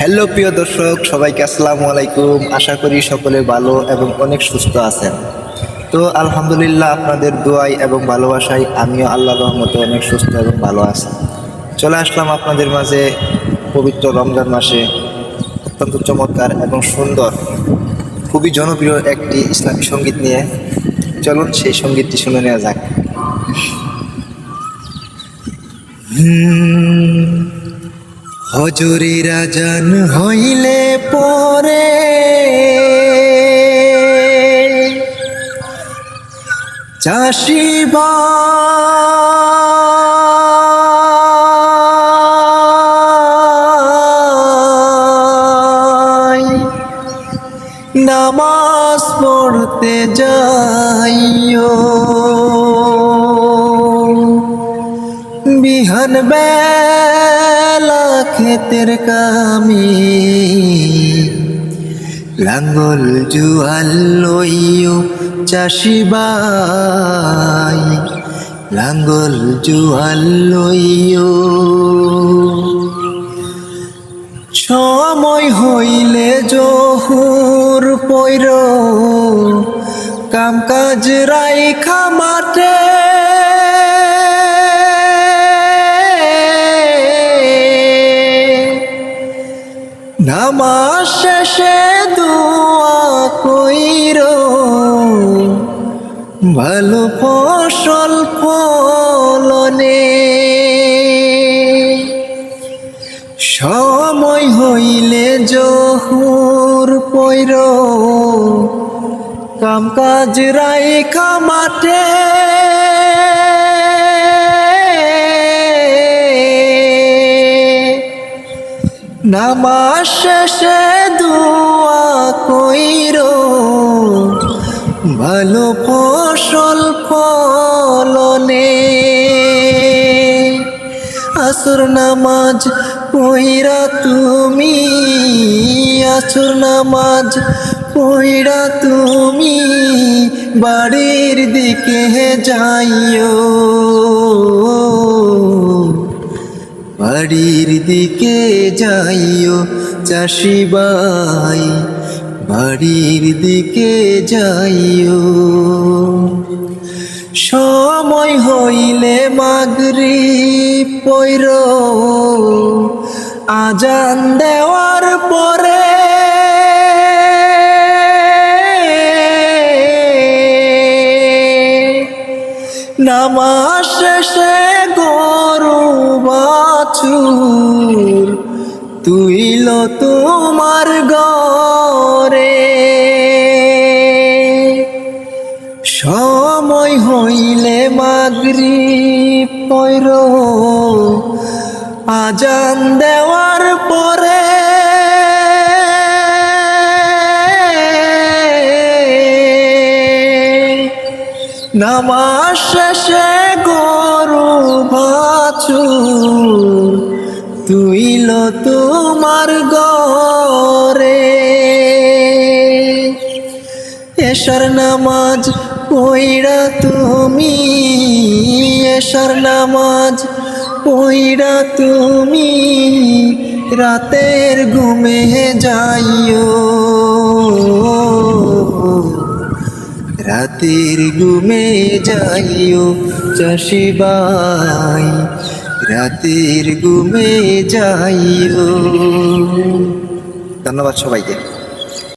Hello প্রিয় দর্শক, সবাইকে আসসালামু আলাইকুম। আশা করি সকলে ভালো এবং অনেক সুস্থ আছেন। তো আলহামদুলিল্লাহ আপনাদের দোয়াই এবং ভালোবাসায় আমিও আল্লাহ রহমতে অনেক সুস্থ এবং ভালো আছি। চলে আসলাম আপনাদের মাঝে পবিত্র রমজান মাসে। অত্যন্ত চমৎকার এবং সুন্দর, খুবই জনপ্রিয় একটি ইসলামী সংগীত নিয়ে। চলুন সেই সঙ্গীতটি শুনে নেওয়া যাক। হজুরি রাজান হইলে পরে চাষিবা নামাজ পড়তে যাইও। বিহান বেলা ক্ষেতের কামি। লাঙ্গল জুয়াল লইও চাষিবাই লাঙ্গল জুয়াল লইও। সময় হইলে জহুর পৈর। কাম কাজ রাইখা মাঠে নামাজ শেষে দোয়া কইর, ভালো ফসল ফলনে। সময় হইলে জহুর পৈর কাম কাজ রাইখা মাঠে। নামাজ শেষে দোয়া কইর, ভালো ফসল ফলনে। আসর নামাজ পইরা তুমি, আসর নামাজ পইরা তুমি, বাড়ির দিকে যাইও। বাড়ির দিকে যাইও চাষিবাই বাড়ির দিকে যাইও। সময় হইলে মাগরি পৈর আজান দেওয়ার পরে নামাজ শেষে গরু বাছুর তুইল তোমার গরে সময় হইলে মাগরি পৈর আজান দেওয়ার পরে নামাজ শেষে গরু তোমার গরে এশার নামাজ পইরা তুমি, এশার নামাজ পইরা তুমি, রাতের ঘুমে যাইও। রাতের ঘুমে যাইও চাষিবাই রাতের ঘুমে যাইও। ধন্যবাদ সবাইকে।